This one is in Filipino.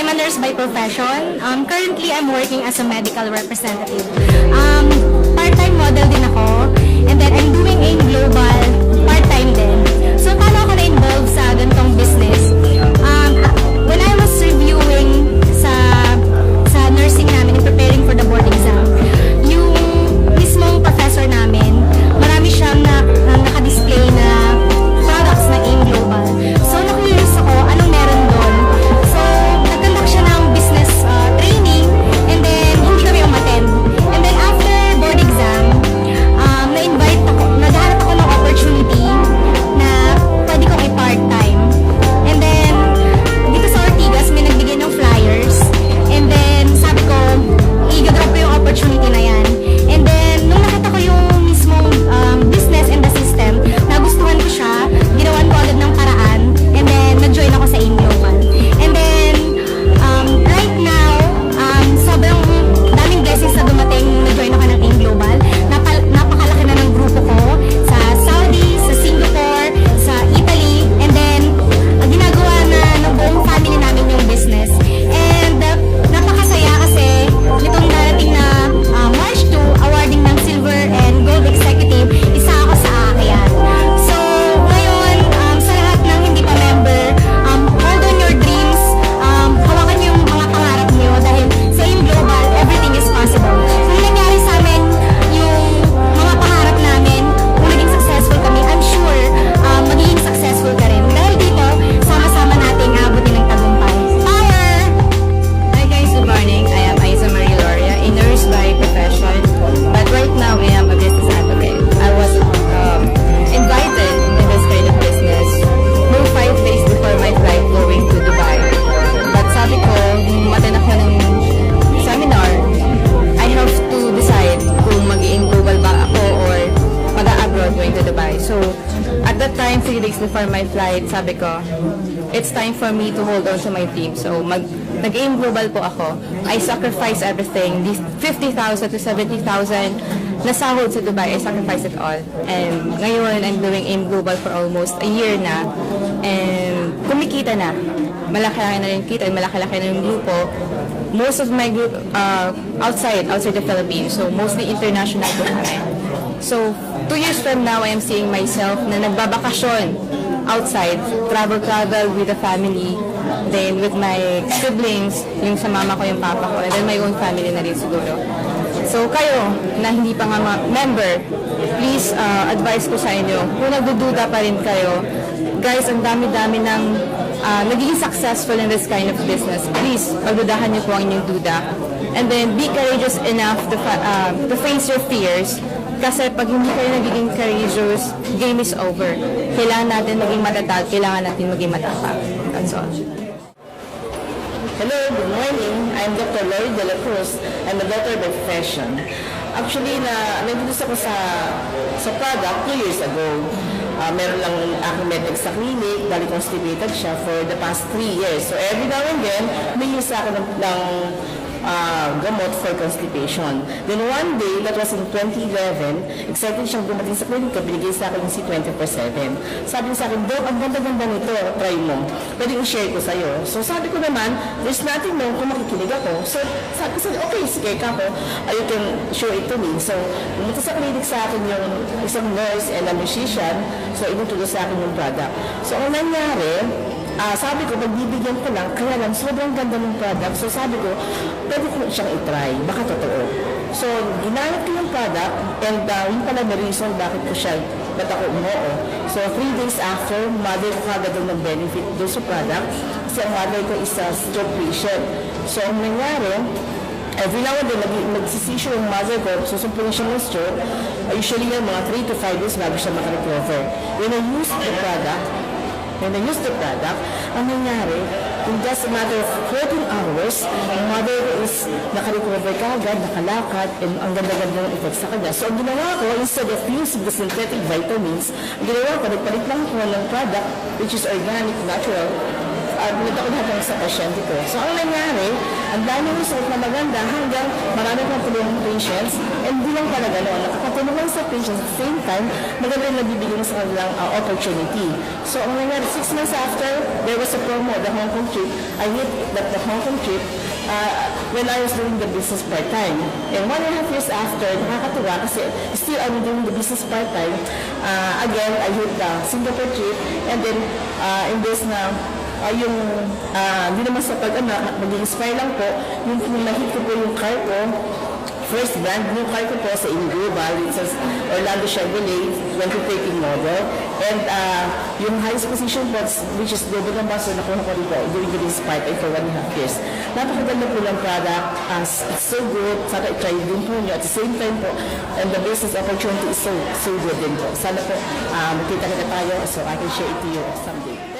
I'm a nurse by profession. Um, currently, I'm working as a medical representative. Um, part-time model din ako. And then, I'm doing AIM Global at that time, three days before my flight, sabi ko, it's time for me to hold on to my team. So, mag, nag-aim global po ako. I sacrifice everything. These 50,000 to 70,000 na sahod sa Dubai, I sacrifice it all. And ngayon, I'm doing aim global for almost a year na. And kumikita na. Malaki-laki na rin kita, malaki-laki na yung grupo. Most of my group uh, outside, outside the Philippines. So, mostly international po kami. So, two years from now, I am seeing myself na nagbabakasyon outside, travel-travel with the family, then with my siblings, yung sa mama ko, yung papa ko, and then my own family na rin siguro. So, kayo na hindi pa nga member, please, uh, advice ko sa inyo, kung nagdududa pa rin kayo, guys, ang dami-dami ng uh, nagiging successful in this kind of business. Please, pagdudahan niyo po ang inyong duda. And then, be courageous enough to, uh, to face your fears kasi pag hindi kayo nagiging courageous, game is over. Kailangan natin maging matatag, kailangan natin maging matapang. That's all. Hello, good morning. I'm Dr. Lori De La Cruz. I'm a doctor by profession. Actually, na nag-introduce ako sa sa product two years ago. Uh, meron lang aking medic sa clinic, dahil constipated siya for the past three years. So every now and then, may use akin ng, ng uh, gamot for constipation. Then one day, that was in 2011, excited siyang dumating sa clinic, binigay sa akin yung C24-7. Sabi sa akin, Doc, ang ganda-ganda nito, try mo. Pwede i-share ko sa'yo. So sabi ko naman, there's nothing wrong kung makikinig ako. So sabi ko sa okay, sige ka ko, uh, you can show it to me. So pumunta sa clinic sa akin yung isang nurse and a musician, so inintroduce sa akin yung product. So ang nangyari, Ah, sabi ko, pagbibigyan ko lang, kaya lang sobrang ganda ng product. So sabi ko, pwede ko siyang itry, baka totoo. So, ginamit ko yung product, and uh, yun pala na reason bakit ko siya, ba't ako umoo. So, three days after, mother ko kagad ang nag-benefit doon sa product, kasi ang mother ko is a stroke patient. So, ang nangyari, every now and then, nag nagsisissue yung mother ko, susumpunin siya ng stroke, uh, usually yan, mga 3 to 5 days bago siya makarecover. When I used the product, when I used the product, ang nangyari, in just a matter of 14 hours, ang mother ko is nakarecover kagad, nakalakad, and ang ganda-ganda ng effects sa kanya. So, ang ginawa ko, instead of using the synthetic vitamins, ang ginawa ko, nagpalit lang ako ng product, which is organic, natural, uh, pinunta ko lahat sa pasyente ko. So, ang nangyari, ang dami result na maganda hanggang marami kong tulong patients. And di lang pala gano'n, nakakatulong lang sa patients at the same time, maganda yung nabibigyan sa kanilang uh, opportunity. So, ang nangyari, six months after, there was a promo, the Hong Kong trip. I hit the, the Hong Kong trip uh, when I was doing the business part-time. And one and a half years after, nakakatuwa kasi still I'm doing the business part-time. Uh, again, I hit the Singapore trip and then uh, in this na uh, yung uh, hindi naman sa pag ano, mag-inspire lang po, yung, nahit ko po yung car ko, first brand new car ko po sa Inglobal, it says Orlando Chevrolet 2013 model. And uh, yung highest position po, which is global ambassador na kuha ko rin po during the this part for one and a half years. Napakaganda po ng product. Uh, it's so good. Sana i-try din po nyo. At the same time po, and the business opportunity is so, so good din po. Sana po, uh, makita kita tayo so I can share it to you someday.